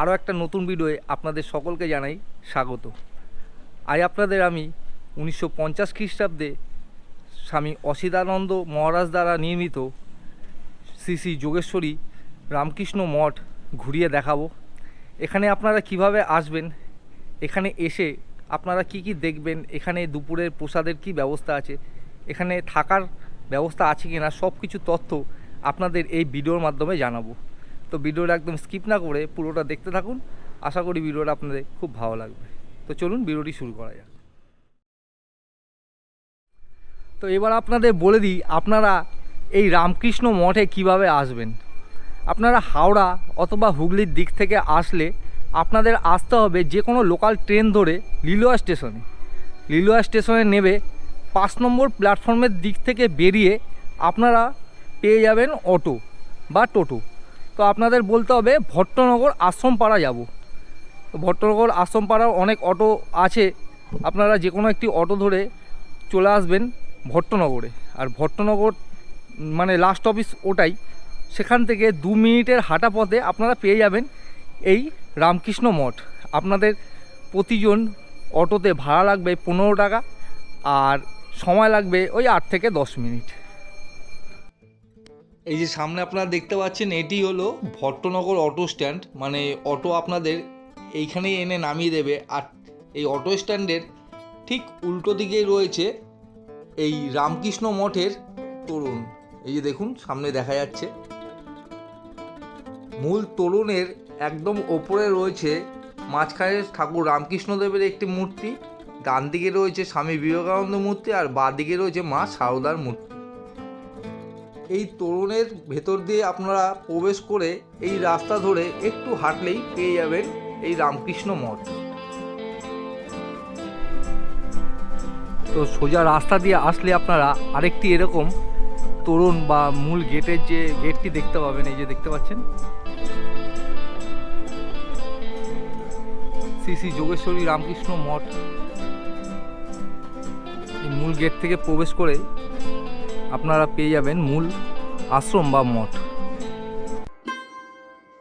আরও একটা নতুন ভিডিওয়ে আপনাদের সকলকে জানাই স্বাগত। আজ আপনাদের আমি উনিশশো পঞ্চাশ খ্রিস্টাব্দে স্বামী অসিদানন্দ মহারাজ দ্বারা নির্মিত শ্রী শ্রী যোগেশ্বরী রামকৃষ্ণ মঠ ঘুরিয়ে দেখাবো। এখানে আপনারা কীভাবে আসবেন, এখানে এসে আপনারা কি কি দেখবেন, এখানে দুপুরের প্রসাদের কি ব্যবস্থা আছে, এখানে থাকার ব্যবস্থা আছে কি না সব কিছু তথ্য আপনাদের এই ভিডিওর মাধ্যমে জানাব। তো ভিডিওটা একদম স্কিপ না করে পুরোটা দেখতে থাকুন। আশা করি ভিডিওটা আপনাদের খুব ভালো লাগবে। তো চলুন ভিডিওটি শুরু করা যাক। তো এবার আপনাদের বলে দিই, আপনারা এই রামকৃষ্ণ মঠে কীভাবে আসবেন? আপনারা হাওড়া অথবা হুগলির দিক থেকে আসলে আপনাদের আসতে হবে যে কোনো লোকাল ট্রেন ধরে লিলুয়া স্টেশনে লিলুয়া স্টেশনে নেবে পাঁচ নম্বর প্ল্যাটফর্মের দিক থেকে বেরিয়ে আপনারা পেয়ে যাবেন অটো বা টোটো। তো আপনাদের বলতে হবে ভট্টনগর আশ্রমপাড়া যাব। ভট্টনগর আশ্রমপাড়ার অনেক অটো আছে, আপনারা যে কোনো একটি অটো ধরে চলে আসবেন ভট্টনগরে। আর ভট্টনগর মানে লাস্ট অফিস ওটাই। সেখান থেকে দু মিনিটের হাঁটা পথে আপনারা পেয়ে যাবেন এই রামকৃষ্ণ মঠ। আপনাদের প্রতিজন অটোতে ভাড়া লাগবে পনেরো টাকা, আর সময় লাগবে ওই আট থেকে দশ মিনিট। এই যে সামনে আপনারা দেখতে পাচ্ছেন, এটি হলো ভট্টনগর অটো স্ট্যান্ড। মানে অটো আপনাদের এইখানেই এনে নামিয়ে দেবে। আর এই অটো স্ট্যান্ডের ঠিক উল্টো দিকেই রয়েছে এই রামকৃষ্ণ মঠের তরুণ। এই যে দেখুন, সামনে দেখা যাচ্ছে। মূল তরুণের একদম ওপরে রয়েছে মাঝখানে ঠাকুর রামকৃষ্ণদেবের একটি মূর্তি। ডান দিকে রয়েছে স্বামী বিবেকানন্দ মূর্তি আর বাঁ দিকে রয়েছে মা সারদার মূর্তি। এই তরুণের ভেতর দিয়ে আপনারা প্রবেশ করে এই রাস্তা ধরে একটু হাঁটলেই পেয়ে যাবেন এই রামকৃষ্ণ মঠ। তো সোজা রাস্তা দিয়ে আসলে আপনারা আরেকটি এরকম তরুণ বা মূল গেটের যে গেটটি দেখতে পাবেন, এই যে দেখতে পাচ্ছেন? শ্রী শ্রী যোগেশ্বরী রামকৃষ্ণ মঠ। মূল গেট থেকে প্রবেশ করে আপনারা পেয়ে যাবেন মূল আশ্রম বা মঠ।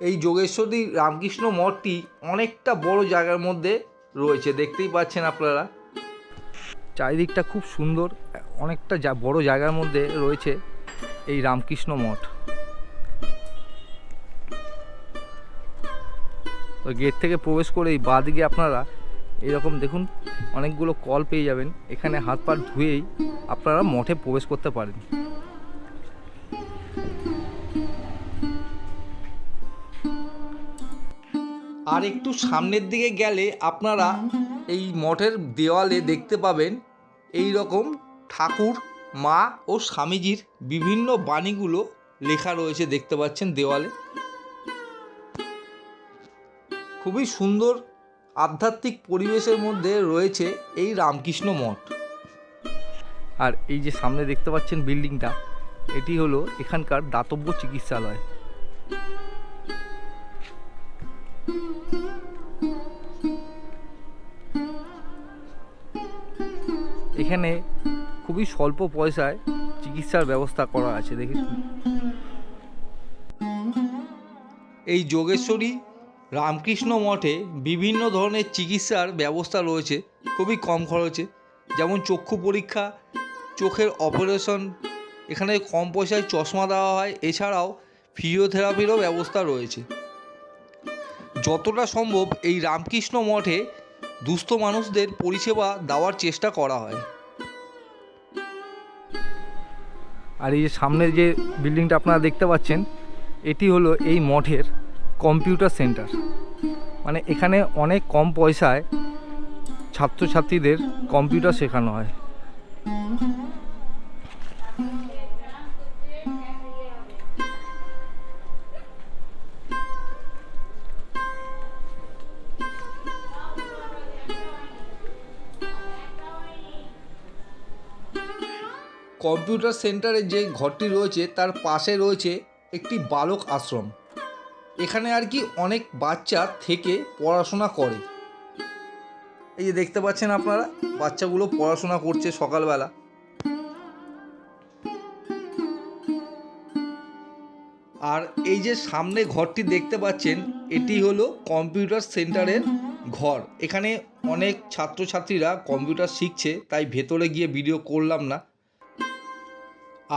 এই যোগেশ্বরী রামকৃষ্ণ মঠটি অনেকটা বড় জায়গার মধ্যে রয়েছে, দেখতেই পাচ্ছেন আপনারা। চারিদিকটা খুব সুন্দর, অনেকটা যা বড় জায়গার মধ্যে রয়েছে এই রামকৃষ্ণ মঠ। তো গেট থেকে প্রবেশ করে এই বাঁদিকে আপনারা এরকম দেখুন, অনেকগুলো কল পেয়ে যাবেন। এখানে হাত পা ধুয়েই আপনারা মঠে প্রবেশ করতে পারেন। আর একটু সামনের দিকে গেলে আপনারা এই মঠের দেওয়ালে দেখতে পাবেন এই রকম ঠাকুর, মা ও স্বামীজির বিভিন্ন বাণীগুলো লেখা রয়েছে দেখতে পাচ্ছেন দেওয়ালে। খুবই সুন্দর আধ্যাত্মিক পরিবেশের মধ্যে রয়েছে এই রামকৃষ্ণ মঠ। আর এই যে সামনে দেখতে পাচ্ছেন বিল্ডিংটা, এটি হলো এখানকার দাতব্য চিকিৎসালয়। এখানে খুবই স্বল্প পয়সায় চিকিৎসার ব্যবস্থা করা আছে দেখি এই যোগেশ্বরী রামকৃষ্ণ মঠে বিভিন্ন ধরনের চিকিৎসার ব্যবস্থা রয়েছে, খুবই কম খরচে। যেমন চক্ষু পরীক্ষা, চোখের অপারেশন, এখানে কম পয়সায় চশমা দেওয়া হয়, এছাড়াও ফিজিওথেরাপিরও ব্যবস্থা রয়েছে। যতটা সম্ভব এই রামকৃষ্ণ মঠে দুস্থ মানুষদের পরিষেবা দেওয়ার চেষ্টা করা হয়। আর এই সামনের যে বিল্ডিংটা আপনারা দেখতে পাচ্ছেন, এটি হলো এই মঠের কম্পিউটার সেন্টার। মানে এখানে অনেক কম পয়সায় ছাত্রছাত্রীদের কম্পিউটার শেখানো হয়। কম্পিউটার সেন্টারে যে ঘরটি রয়েছে, তার পাশে রয়েছে একটি বালক আশ্রম। এখানে আর কি অনেক বাচ্চা থেকে পড়াশোনা করে। এই যে দেখতে পাচ্ছেন আপনারা, বাচ্চাগুলো পড়াশোনা করছে সকালবেলা। আর এই যে সামনে ঘরটি দেখতে পাচ্ছেন, এটি হলো কম্পিউটার সেন্টারের ঘর। এখানে অনেক ছাত্রছাত্রীরা কম্পিউটার শিখছে, তাই ভেতরে গিয়ে ভিডিও করলাম না।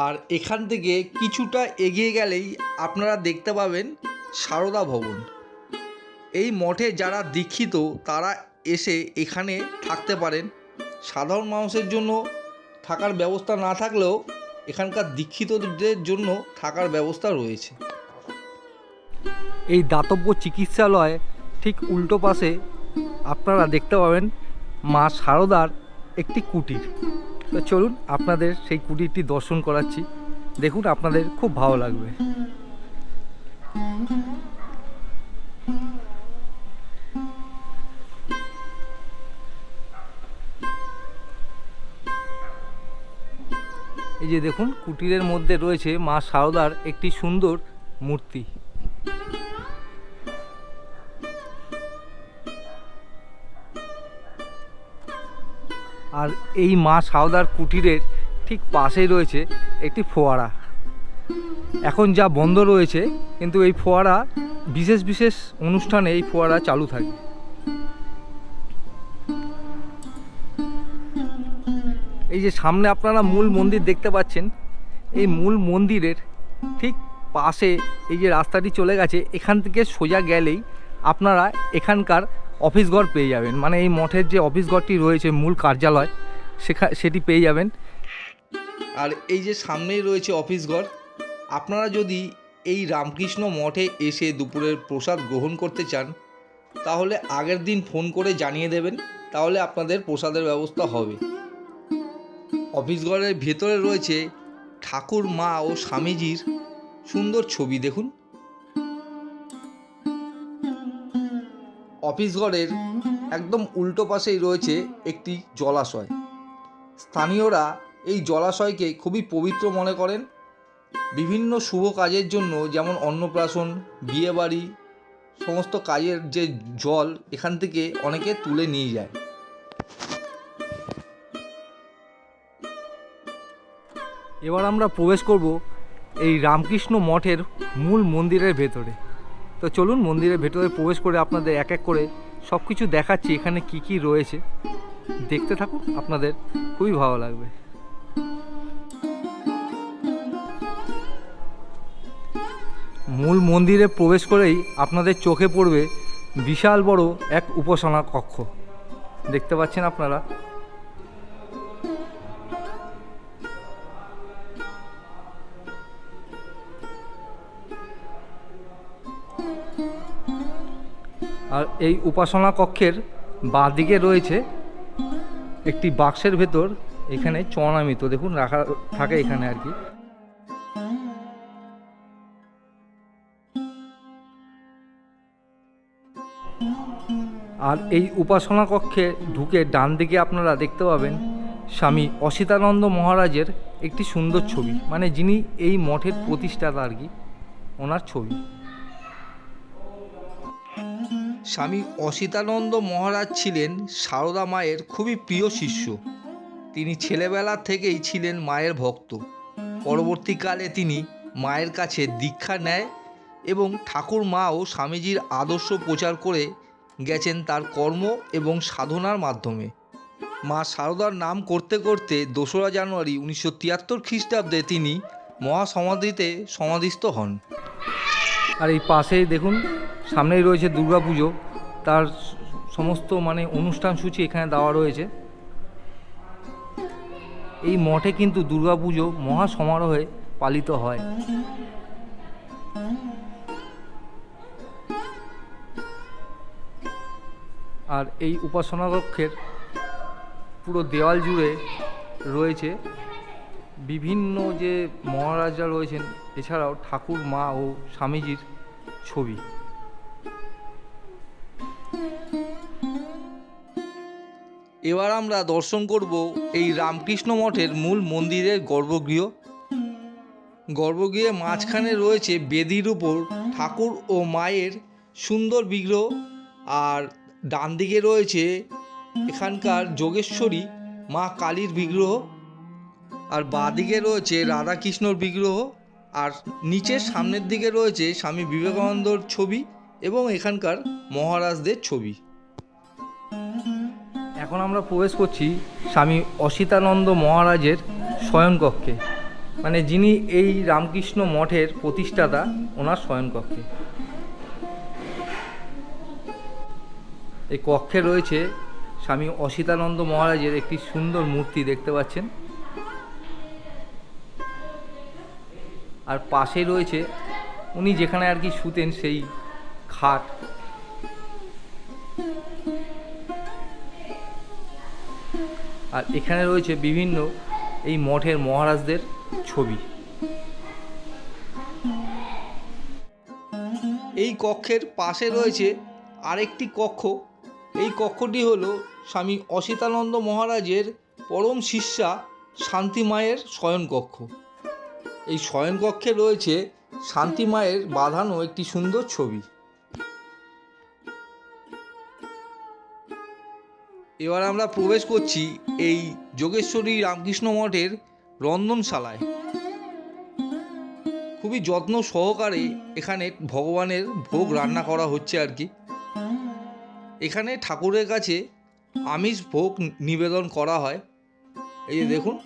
আর এখান থেকে কিছুটা এগিয়ে গেলেই আপনারা দেখতে পাবেন সারদা ভবন। এই মঠে যারা দীক্ষিত, তারা এসে এখানে থাকতে পারেন। সাধারণ মানুষের জন্য থাকার ব্যবস্থা না থাকলেও এখানকার দীক্ষিতদের জন্য থাকার ব্যবস্থা রয়েছে। এই দাতব্য চিকিৎসালয় ঠিক উল্টো পাশে আপনারা দেখতে পাবেন মা সারদার একটি কুটির। তো চলুন আপনাদের সেই কুটিরটি দর্শন করাচ্ছি। দেখুন, আপনাদের খুব ভালো লাগবে। এই যে দেখুন, কুটিরের মধ্যে রয়েছে মা শারদার একটি সুন্দর মূর্তি। আর এই মা সাউদার কুটিরের ঠিক পাশেই রয়েছে একটি ফোয়ারা। এখন যা বন্ধ রয়েছে, কিন্তু এই ফোয়ারা, বিশেষ বিশেষ অনুষ্ঠানে এই ফোয়ারা চালু থাকে। এই যে সামনে আপনারা মূল মন্দির দেখতে পাচ্ছেন, এই মূল মন্দিরের ঠিক পাশে এই যে রাস্তাটি চলে গেছে, এখান থেকে সোজা গেলেই আপনারা এখানকার অফিস ঘর পেয়ে যাবেন। মানে এই মঠের যে অফিস ঘরটি রয়েছে, মূল কার্যালয়, সেখা, সেটি পেয়ে যাবেন। আর এই যে সামনেই রয়েছে অফিস ঘর আপনারা যদি এই রামকৃষ্ণ মঠে এসে দুপুরের প্রসাদ গ্রহণ করতে চান, তাহলে আগের দিন ফোন করে জানিয়ে দেবেন, তাহলে আপনাদের প্রসাদের ব্যবস্থা হবে। অফিস ঘরের ভেতরে রয়েছে ঠাকুর, মা ও স্বামীজির সুন্দর ছবি দেখুন। অফিস ঘরের একদম উল্টো পাশেই রয়েছে একটি জলাশয়। স্থানীয়রা এই জলাশয়কে খুবই পবিত্র মনে করেন বিভিন্ন শুভ কাজের জন্য যেমন অন্নপ্রাশন, বিয়েবাড়ি, সমস্ত কাজের যে জল এখান থেকে অনেকে তুলে নিয়ে যায়। এবার আমরা প্রবেশ করব এই রামকৃষ্ণ মঠের মূল মন্দিরের ভেতরে। তো চলুন মন্দিরের ভেতরে প্রবেশ করে আপনাদের এক এক করে সব কিছু দেখাচ্ছি এখানে কি কি রয়েছে। দেখতে থাকুন, আপনাদের খুবই ভালো লাগবে। মূল মন্দিরে প্রবেশ করেই আপনাদের চোখে পড়বে বিশাল বড় এক উপাসনা কক্ষ। দেখতে পাচ্ছেন আপনারা? আর এই উপাসনা কক্ষের বাঁদিকে রয়েছে একটি বাক্সের ভেতর, এখানে চনামিত দেখুন, রাখা থাকে এখানে আর কি। আর এই উপাসনা কক্ষে ঢুকে ডান দিকে আপনারা দেখতে পাবেন স্বামী অসিতানন্দ মহারাজের একটি সুন্দর ছবি। মানে যিনি এই মঠের প্রতিষ্ঠাতা আর কি, ওনার ছবি। স্বামী অসিতানন্দ মহারাজ ছিলেন সারদা মায়ের খুবই প্রিয় শিষ্য। তিনি ছেলেবেলা থেকেই ছিলেন মায়ের ভক্ত। পরবর্তীকালে তিনি মায়ের কাছে দীক্ষা নেয় এবং ঠাকুর মাও স্বামীজির আদর্শ প্রচার করে গেছেন তার কর্ম এবং সাধনার মাধ্যমে। মা সারদার নাম করতে করতে দোসরা জানুয়ারি উনিশশো তিয়াত্তর খ্রিস্টাব্দে তিনি মহাসমাধিতে সমাধিস্থ হন। আর এই পাশেই দেখুন, সামনেই রয়েছে দুর্গাপুজো। তার সমস্ত মানে অনুষ্ঠান সূচি এখানে দেওয়া রয়েছে। এই মঠে কিন্তু দুর্গাপুজো মহা সমারোহে পালিত হয়। আর এই উপাসনা কক্ষের পুরো দেওয়াল জুড়ে রয়েছে বিভিন্ন যে মহারাজা রয়েছেন, এছাড়াও ঠাকুর, মা ও স্বামীজির ছবি। এবার আমরা দর্শন করব এই রামকৃষ্ণ মঠের মূল মন্দিরের গর্ভগৃহ। গর্ভগৃহের মাঝখানে রয়েছে বেদির উপর ঠাকুর ও মায়ের সুন্দর বিগ্রহ আর ডান দিকে রয়েছে এখানকার যোগেশ্বরী মা কালীর বিগ্রহ, আর বাঁদিকে রয়েছে রাধাকৃষ্ণর বিগ্রহ, আর নিচের সামনের দিকে রয়েছে স্বামী বিবেকানন্দর ছবি এবং এখানকার মহারাজদের ছবি। এখন আমরা প্রবেশ করছি স্বামী অসিতানন্দ মহারাজের শয়নকক্ষে মানে যিনি এই রামকৃষ্ণ মঠের প্রতিষ্ঠাতা, ওনার শয়নকক্ষে। এই কক্ষে রয়েছে স্বামী অসিতানন্দ মহারাজের একটি সুন্দর মূর্তি, দেখতে পাচ্ছেন? আর পাশে রয়েছে, উনি যেখানে আর কি শুতেন সেই খাট। আর এখানে রয়েছে বিভিন্ন এই মঠের মহারাজদের ছবি। এই কক্ষের পাশে রয়েছে আরেকটি কক্ষ এই কক্ষটি হলো স্বামী অসিতানন্দ মহারাজের পরম শিষ্যা শান্তিমায়ের শয়নকক্ষ এই শয়নকক্ষে রয়েছে শান্তিমায়ের বাঁধানো একটি সুন্দর ছবি। এবার আমরা প্রবেশ করছি এই যোগেশ্বরী রামকৃষ্ণ মঠের রন্ধনশালায়। খুবই যত্ন সহকারে এখানে ভগবানের ভোগ রান্না করা হচ্ছে আর কি। এখানে ঠাকুরের কাছে আমিষ ভোগ নিবেদন করা হয়। এই যে দেখুন,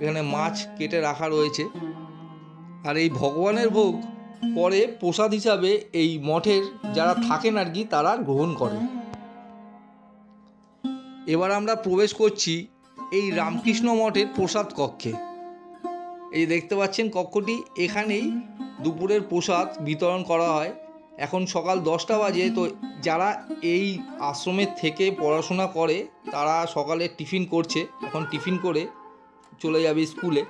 এখানে মাছ কেটে রাখা রয়েছে। আর এই ভগবানের ভোগ পরে প্রসাদ হিসাবে এই মঠের যারা থাকেন আর কি, তারা গ্রহণ করে। এবার আমরা প্রবেশ করছি এই রামকৃষ্ণ মঠের প্রসাদ কক্ষে। এই দেখতে পাচ্ছেন কক্ষটি, এখানেই দুপুরের প্রসাদ বিতরণ করা হয়। এখন সকাল দশটা বাজে, তো যারা এই আশ্রমের থেকে পড়াশোনা করে, তারা সকালে টিফিন করছে। এখন টিফিন করে চলে যাবে স্কুলে।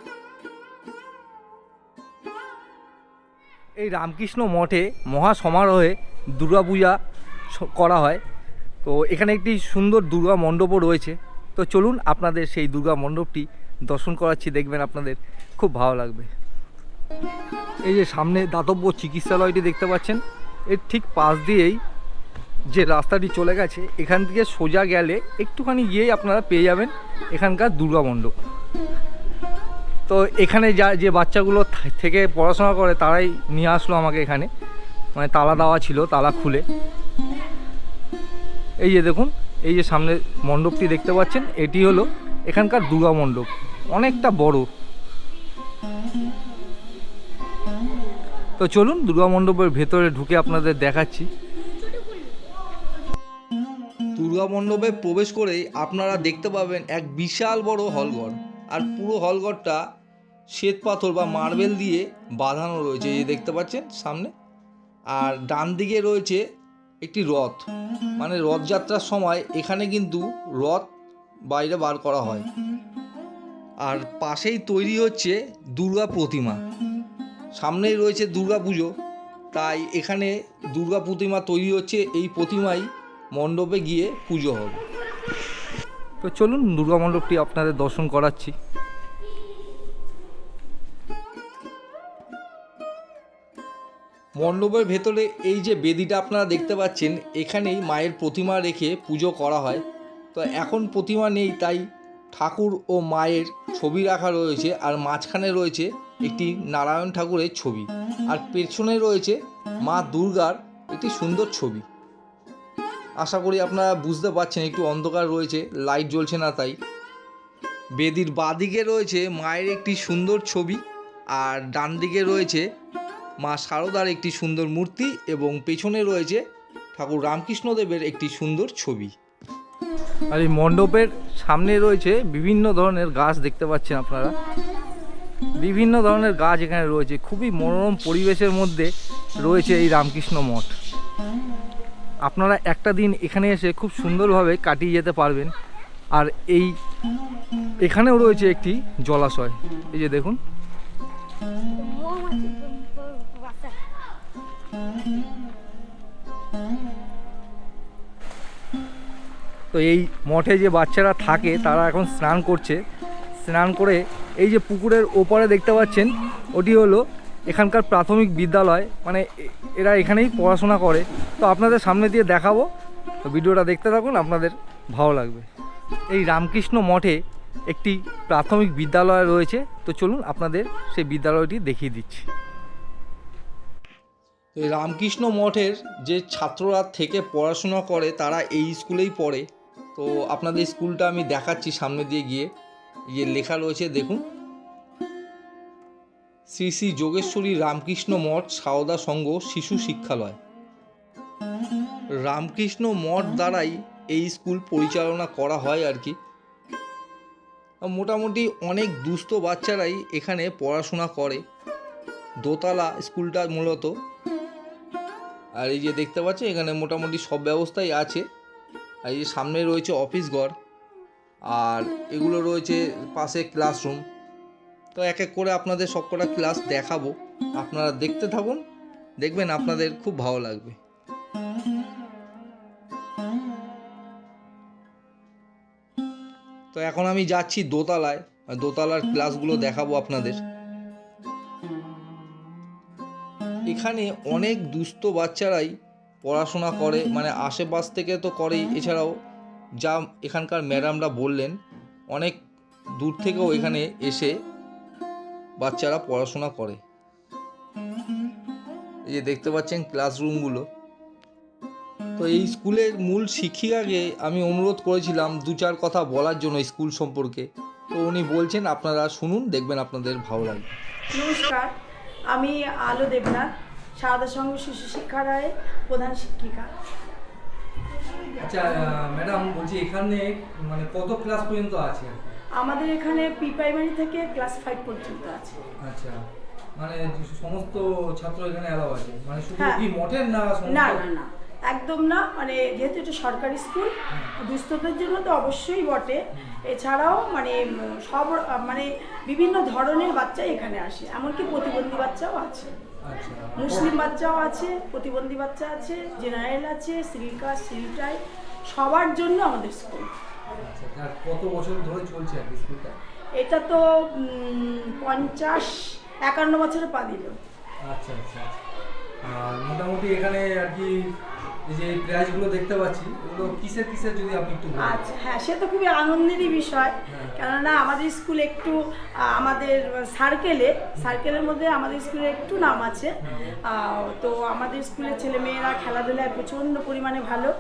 এই রামকৃষ্ণ মঠে মহা সমারোহে দুর্গাপূজা করা হয়। তো এখানে একটি সুন্দর দুর্গা মণ্ডপও রয়েছে। তো চলুন আপনাদের সেই দুর্গা মণ্ডপটি দর্শন করাচ্ছি, দেখবেন আপনাদের খুব ভালো লাগবে। এই যে সামনে দাতব্য চিকিৎসালয়টি দেখতে পাচ্ছেন। এর ঠিক পাশ দিয়েই যে রাস্তাটি চলে গেছে, এখান থেকে সোজা গেলে একটুখানি গিয়েই আপনারা পেয়ে যাবেন এখানকার দুর্গা মণ্ডপ। তো এখানে যা, যে বাচ্চাগুলো থেকে পড়াশোনা করে তারাই নিয়ে আসলো আমাকে এখানে। মানে তালা দেওয়া ছিল, তালা খুলে। এই যে দেখুন, এই যে সামনে মণ্ডপটি দেখতে পাচ্ছেন, এটি হলো এখানকার দুর্গা মণ্ডপ। অনেকটা বড়। তো চলুন দুর্গা মণ্ডপের ভেতরে ঢুকে আপনাদের দেখাচ্ছি। দুর্গা মণ্ডপে প্রবেশ করেই আপনারা দেখতে পাবেন এক বিশাল বড় হলঘর। আর পুরো হলঘরটা শ্বেত পাথর বা মার্বেল দিয়ে বাঁধানো রয়েছে, এই দেখতে পাচ্ছেন সামনে। আর ডান দিকে রয়েছে একটি রথ। মানে রথযাত্রার সময় এখানে কিন্তু রথ বাইরে বার করা হয়। আর পাশেই তৈরি হচ্ছে দুর্গা প্রতিমা। সামনেই রয়েছে দুর্গা পুজো তাই এখানে দুর্গা প্রতিমা তৈরি হচ্ছে এই প্রতিমাই মণ্ডপে গিয়ে পুজো হবে। তো চলুন দুর্গা মণ্ডপটি আপনাদের দর্শন করাচ্ছি। মণ্ডপের ভেতরে এই যে বেদিটা আপনারা দেখতে পাচ্ছেন এখানেই মায়ের প্রতিমা রেখে পুজো করা হয়। তো এখন প্রতিমা নেই তাই ঠাকুর ও মায়ের ছবি রাখা রয়েছে আর মাঝখানে রয়েছে একটি নারায়ণ ঠাকুরের ছবি। আর পেছনে রয়েছে মা দুর্গার একটি সুন্দর ছবি। আশা করি আপনারা বুঝতে পারছেন, একটু অন্ধকার রয়েছে, লাইট জ্বলছে না তাই। বেদির বাদিকে রয়েছে মায়ের একটি সুন্দর ছবি আর ডান দিকে রয়েছে মা শারদার একটি সুন্দর মূর্তি এবং পেছনে রয়েছে ঠাকুর রামকৃষ্ণদেবের একটি সুন্দর ছবি। আর এই মণ্ডপের সামনে রয়েছে বিভিন্ন ধরনের গাছ দেখতে পাচ্ছেন আপনারা। বিভিন্ন ধরনের গাছ এখানে রয়েছে। খুবই মনোরম পরিবেশের মধ্যে রয়েছে এই রামকৃষ্ণ মঠ। আপনারা একটা দিন এখানে এসে খুব সুন্দরভাবে কাটিয়ে যেতে পারবেন। আর এই এখানেও রয়েছে একটি জলাশয়। এই যে দেখুন। তো এই মঠে যে বাচ্চারা থাকে, তারা এখন স্নান করছে। স্নান করে এই যে পুকুরের ওপারে দেখতে পাচ্ছেন, ওটি হলো এখানকার প্রাথমিক বিদ্যালয়। মানে এরা এখানেই পড়াশোনা করে। তো আপনাদের সামনে দিয়ে দেখাবো। তো ভিডিওটা দেখতে থাকুন, আপনাদের ভালো লাগবে। এই রামকৃষ্ণ মঠে একটি প্রাথমিক বিদ্যালয় রয়েছে। তো চলুন আপনাদের সেই বিদ্যালয়টি দেখিয়ে দিচ্ছি। রামকৃষ্ণ মঠের যে ছাত্ররা থেকে পড়াশোনা করে, তারা এই স্কুলেই পড়ে। তো আপনাদের স্কুলটা আমি দেখাচ্ছি সামনে দিয়ে গিয়ে। ইয়ে লেখা রয়েছে দেখুন শ্রী শ্রী যোগেশ্বরী রামকৃষ্ণ মঠ সারদা সংঘ শিশু শিক্ষালয় রামকৃষ্ণ মঠ দ্বারাই এই স্কুল পরিচালনা করা হয় আর কি। মোটামুটি অনেক দুস্থ বাচ্চারাই এখানে পড়াশোনা করে। দোতলা স্কুলটা মূলত। আর এই যে দেখতে পাচ্ছেন এখানে মোটামুটি সব ব্যবস্থাই আছে। আর এই যে সামনে রয়েছে অফিস ঘর। আর এগুলো রয়েছে পাশে ক্লাসরুম তো এক এক করে আপনাদের সবকটা ক্লাস দেখাবো। আপনারা দেখতে থাকুন, দেখবেন আপনাদের খুব ভালো লাগবে। তো এখন আমি যাচ্ছি দোতলায়। দোতলার ক্লাসগুলো দেখাবো আপনাদের। এখানে অনেক দুস্থ বাচ্চারাই পড়াশোনা করে মানে আশেপাশ থেকে তো করেই। এছাড়াও যা এখানকার ম্যাডামরা বললেন, অনেক দূর থেকেও এখানে এসে বাচ্চারা পড়াশোনা করে। এই যে দেখতে পাচ্ছেন ক্লাসরুমগুলো। তো এই স্কুলের মূল শিক্ষিকাকে আমি অনুরোধ করেছিলাম দু চার কথা বলার জন্য স্কুল সম্পর্কে। তো উনি বলছেন, আপনারা শুনুন, দেখবেন আপনাদের ভালো লাগবে। নমস্কার, আমি আলো দেবনাথ সারদা সংঘ শিশু শিক্ষালয়ের প্রধান শিক্ষিকা। আচ্ছা ম্যাডাম বলছি এখানে মানে কত ক্লাস পর্যন্ত আছে? আমাদের এখানে প্রি প্রাইমারি থেকে ক্লাস ফাইভ পর্যন্ত আছে। আচ্ছা মানে সমস্ত ছাত্র এখানে অ্যালাউ আছে? মানে শুধু হ্যাঁ। কি মঠের না না না না। একদম না মানে যেহেতু এটা সরকারি স্কুল দুস্থদের জন্য তো অবশ্যই বটে। এছাড়াও মানে সব মানে বিভিন্ন ধরনের বাচ্চা এখানে আসে এমনকি প্রতিবন্ধী বাচ্চাও আছে। মুসলিম বাচ্চাও আছে প্রতিবন্ধী বাচ্চা আছে জেনারেল আছে সিলিকা সিলিটাই সবার জন্য আমাদের স্কুল। আচ্ছা কত বছর ধরে চলছে স্কুলটা? এটা তো পঞ্চাশ একান্ন বছরে পা দিল। আচ্ছা আচ্ছা। মোটামুটি এখানে আর কি এই যে প্রাইজগুলো দেখতে পাচ্ছি এগুলো কিসের কিসের যদি আপনি একটু আচ্ছা হ্যাঁ সে তো খুবই আনন্দেরই বিষয়। হ্যাঁ। কেননা আমাদের স্কুল একটু আমাদের সার্কেলে সার্কেলের মধ্যে আমাদের স্কুলে একটু নাম আছে। তো আমাদের স্কুলের ছেলে মেয়েরা খেলাধুলায় প্রচণ্ড পরিমাণে ভালো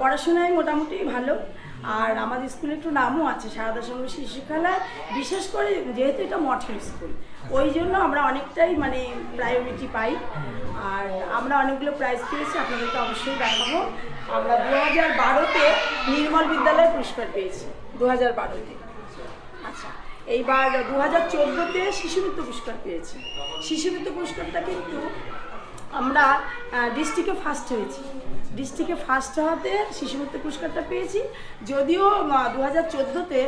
পড়াশোনায় মোটামুটি ভালো। আর আমাদের স্কুলে একটু নামও আছে সারদা সংঘ শিশু শিক্ষালয় বিশেষ করে যেহেতু এটা মঠের স্কুল। ওই জন্য আমরা অনেকটাই মানে প্রায়োরিটি পাই। আর আমরা অনেকগুলো প্রাইজ পেয়েছি, আপনাদেরকে অবশ্যই দেখাবো। আমরা দু হাজার বারোতে নির্মল বিদ্যালয় পুরস্কার পেয়েছি দু হাজার বারোতে আচ্ছা এইবার দু হাজার চোদ্দোতে শিশুমিত্র পুরস্কার পেয়েছি। শিশুমিত্র পুরস্কারটা কিন্তু আমরা ডিস্ট্রিক্টে ফার্স্ট হয়েছি। ডিস্ট্রিক্টে ফার্স্ট হওয়াতে শিশুমিত্র পুরস্কারটা পেয়েছি। যদিও দু হাজার চোদ্দোতে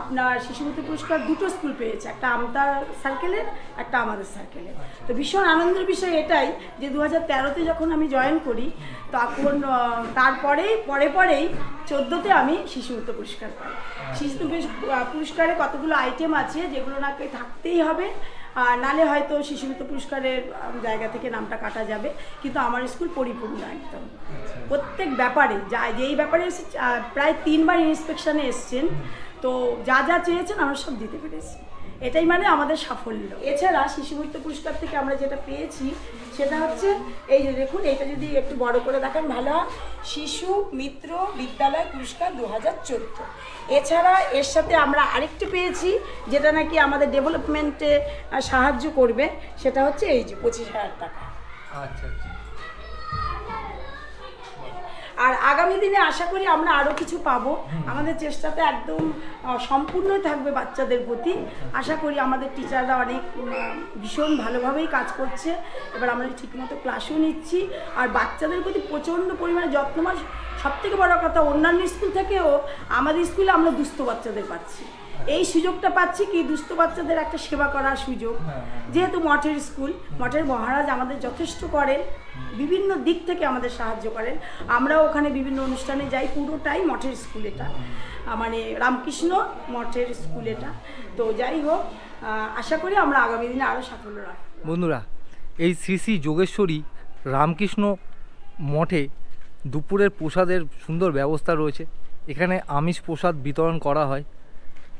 আপনার শিশুমিত্র পুরস্কার দুটো স্কুল পেয়েছে, একটা আমতার সার্কেলের একটা আমাদের সার্কেলের তো ভীষণ আনন্দের বিষয় এটাই যে দু হাজার তেরোতে যখন আমি জয়েন করি, তখন তারপরেই, পরে পরেই চোদ্দোতে আমি শিশুমিত্র পুরস্কার পাই। শিশু পুরস্কারে কতগুলো আইটেম আছে যেগুলো নাকি থাকতেই হবে নালে হয়তো শিশুমিত্র পুরস্কারের জায়গা থেকে নামটা কাটা যাবে। কিন্তু আমার স্কুল পরিপূর্ণ একদম। প্রত্যেক ব্যাপারে যা যেই ব্যাপারে এসে প্রায় তিনবার ইন্সপেকশানে এসছেন তো যা যা চেয়েছেন আমরা সব দিতে পেরেছি। এটাই মানে আমাদের সাফল্য। এছাড়া শিশুমিত্র পুরস্কার থেকে আমরা যেটা পেয়েছি, সেটা হচ্ছে এই যে দেখুন, এটা যদি একটু বড় করে দেখেন, ভালো শিশু মিত্র বিদ্যালয় পুরস্কার দু হাজার চোদ্দ। এছাড়া এর সাথে আমরা আরেকটি পেয়েছি, যেটা নাকি আমাদের ডেভেলপমেন্টে সাহায্য করবে, সেটা হচ্ছে এই যে পঁচিশ হাজার টাকা। আচ্ছা আচ্ছা। আর আগামী দিনে আশা করি আমরা আরও কিছু পাবো। আমাদের চেষ্টাতে একদম সম্পূর্ণই থাকবে বাচ্চাদের প্রতি। আশা করি আমাদের টিচাররা অনেক ভীষণ ভালোভাবেই কাজ করছে। এবার আমরা ঠিকমতো ক্লাসও নিচ্ছি। আর বাচ্চাদের প্রতি প্রচণ্ড পরিমাণে যত্নবান সবথেকে বড় কথা অন্যান্য স্কুল থেকেও আমাদের স্কুলে আমরা দুস্থ বাচ্চাদের পাচ্ছি। এই সুযোগটা পাচ্ছি কি দুস্থ বাচ্চাদের একটা সেবা করার সুযোগ। হ্যাঁ, হ্যাঁ। যেহেতু মঠের স্কুল মঠের মহারাজ আমাদের যথেষ্ট করেন বিভিন্ন দিক থেকে আমাদের সাহায্য করেন। আমরা ওখানে বিভিন্ন অনুষ্ঠানে যাই পুরোটাই মঠের স্কুল এটা। মানে রামকৃষ্ণ মঠের স্কুল এটা। তো যাই হোক আশা করি আমরা আগামী দিনে আরও সাফল্য রাখব বন্ধুরা এই শ্রী শ্রী যোগেশ্বরী রামকৃষ্ণ মঠে দুপুরের প্রসাদের সুন্দর ব্যবস্থা রয়েছে। এখানে আমিষ প্রসাদ বিতরণ করা হয়।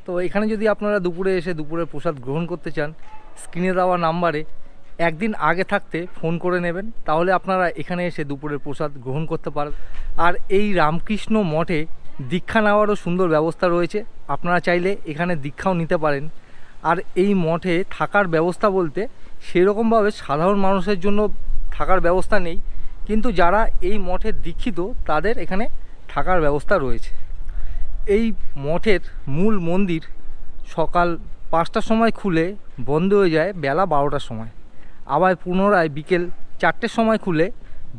তো এখানে যদি আপনারা দুপুরে এসে দুপুরের প্রসাদ গ্রহণ করতে চান, স্ক্রিনে দেওয়া নাম্বারে একদিন আগে থাকতে ফোন করে নেবেন, তাহলে আপনারা এখানে এসে দুপুরের প্রসাদ গ্রহণ করতে পারবেন। আর এই রামকৃষ্ণ মঠে দীক্ষা নেওয়ারও সুন্দর ব্যবস্থা রয়েছে, আপনারা চাইলে এখানে দীক্ষাও নিতে পারেন। আর এই মঠে থাকার ব্যবস্থা বলতে সেরকমভাবে সাধারণ মানুষের জন্য থাকার ব্যবস্থা নেই, কিন্তু যারা এই মঠে দীক্ষিত, তাদের এখানে থাকার ব্যবস্থা রয়েছে। এই মঠের মূল মন্দির সকাল পাঁচটার সময় খুলে বন্ধ হয়ে যায় বেলা বারোটার সময়। আবার পুনরায় বিকেল চারটের সময় খুলে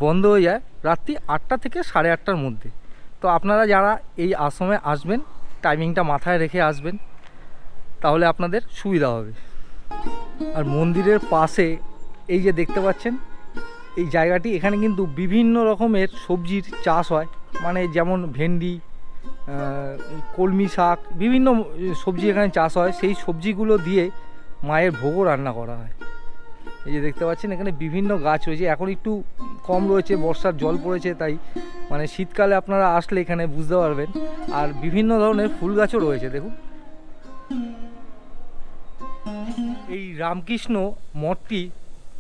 বন্ধ হয়ে যায় রাত্রি আটটা থেকে সাড়ে আটটার মধ্যে। তো আপনারা যারা এই আশ্রমে আসবেন টাইমিংটা মাথায় রেখে আসবেন, তাহলে আপনাদের সুবিধা হবে। আর মন্দিরের পাশে এই যে দেখতে পাচ্ছেন, এই জায়গাটি এখানে কিন্তু বিভিন্ন রকমের সবজির চাষ হয়। মানে যেমন ভেন্ডি কলমি শাক, বিভিন্ন সবজি এখানে চাষ হয়। সেই সবজিগুলো দিয়ে মায়ের ভোগও রান্না করা হয়। এই যে দেখতে পাচ্ছেন, এখানে বিভিন্ন গাছ রয়েছে। এখন একটু কম রয়েছে, বর্ষার জল পড়েছে, তাই মানে শীতকালে আপনারা আসলে এখানে বুঝতে পারবেন। আর বিভিন্ন ধরনের ফুল গাছও রয়েছে, দেখুন। এই রামকৃষ্ণ মঠটি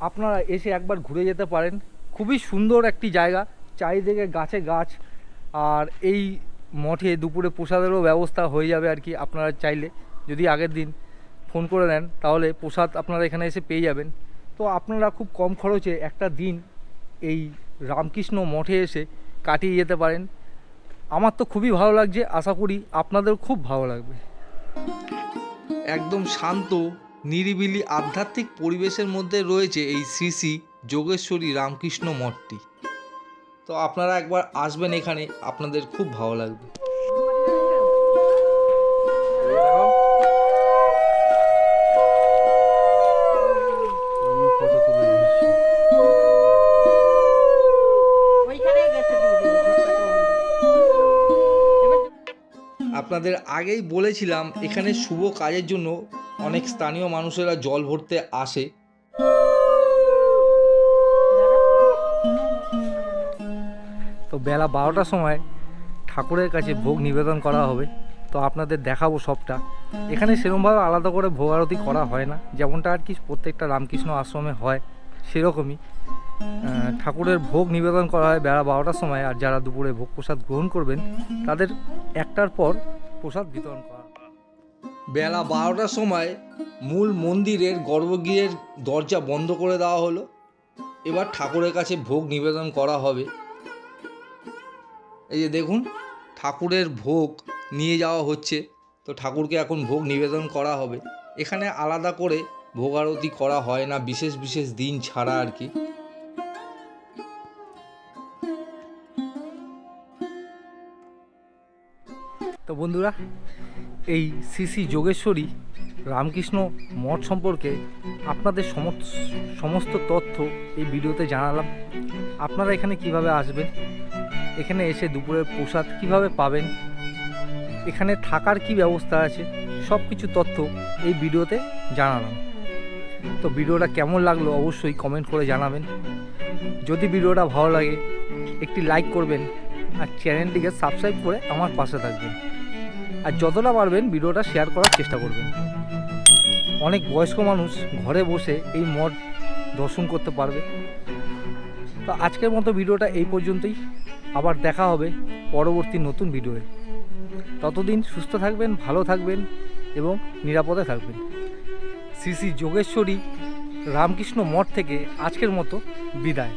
আপনারা এসে একবার ঘুরে যেতে পারেন। খুবই সুন্দর একটি জায়গা, চারিদিকে গাছে গাছ। আর এই মঠে দুপুরে প্রসাদেরও ব্যবস্থা হয়ে যাবে আর কি আপনারা চাইলে। যদি আগের দিন ফোন করে দেন তাহলে প্রসাদ আপনারা এখানে এসে পেয়ে যাবেন। তো আপনারা খুব কম খরচে একটা দিন এই রামকৃষ্ণ মঠে এসে কাটিয়ে যেতে পারেন। আমার তো খুবই ভালো লাগছে, আশা করি আপনাদের খুব ভালো লাগবে। একদম শান্ত, নিরিবিলি, আধ্যাত্মিক পরিবেশের মধ্যে রয়েছে এই শ্রী শ্রী যোগেশ্বরী রামকৃষ্ণ মঠটি। তো আপনারা একবার আসবেন এখানে, আপনাদের খুব ভালো লাগবে। আপনাদের আগেই বলেছিলাম, এখানে শুভ কাজের জন্য অনেক স্থানীয় মানুষেরা জল ভরতে আসে বেলা বারোটার সময় ঠাকুরের কাছে ভোগ নিবেদন করা হবে। তো আপনাদের দেখাবো সবটা। এখানে সেরকমভাবে আলাদা করে ভোগ আরতি করা হয় না। যেমনটা আর কি প্রত্যেকটা রামকৃষ্ণ আশ্রমে হয়, সেরকমই। ঠাকুরের ভোগ নিবেদন করা হয় বেলা বারোটার সময়। আর যারা দুপুরে ভোগ প্রসাদ গ্রহণ করবেন, তাদের একটার পর প্রসাদ বিতরণ করা বেলা বারোটার সময় মূল মন্দিরের গর্ভগৃহের দরজা বন্ধ করে দেওয়া হলো। এবার ঠাকুরের কাছে ভোগ নিবেদন করা হবে। এই যে দেখুন, ঠাকুরের ভোগ নিয়ে যাওয়া হচ্ছে। তো ঠাকুরকে এখন ভোগ নিবেদন করা হবে। এখানে আলাদা করে ভোগ আরতি করা হয় না, বিশেষ বিশেষ দিন ছাড়া আর কি। তো বন্ধুরা, এই শ্রী যোগেশ্বরী রামকৃষ্ণ মঠ সম্পর্কে আপনাদের সমস্ত সমস্ত তথ্য এই ভিডিওতে জানালাম। আপনারা এখানে কীভাবে আসবেন? এখানে এসে দুপুরের প্রসাদ কীভাবে পাবেন? এখানে থাকার কি ব্যবস্থা আছে? সব কিছু তথ্য এই ভিডিওতে জানালাম। তো ভিডিওটা কেমন লাগল অবশ্যই কমেন্ট করে জানাবেন। যদি ভিডিওটা ভালো লাগে, একটি লাইক করবেন আর চ্যানেলটিকে সাবস্ক্রাইব করে আমার পাশে থাকবেন। আর যতটা পারবেন ভিডিওটা শেয়ার করার চেষ্টা করবেন। অনেক বয়স্ক মানুষ ঘরে বসে এই মঠ দর্শন করতে পারবে। তো আজকের মতো ভিডিওটা এই পর্যন্তই। আবার দেখা হবে পরবর্তী নতুন ভিডিওয়ে। ততদিন সুস্থ থাকবেন, ভালো থাকবেন এবং নিরাপদে থাকবেন। শ্রী শ্রী যোগেশ্বরী রামকৃষ্ণ মঠ থেকে আজকের মতো বিদায়।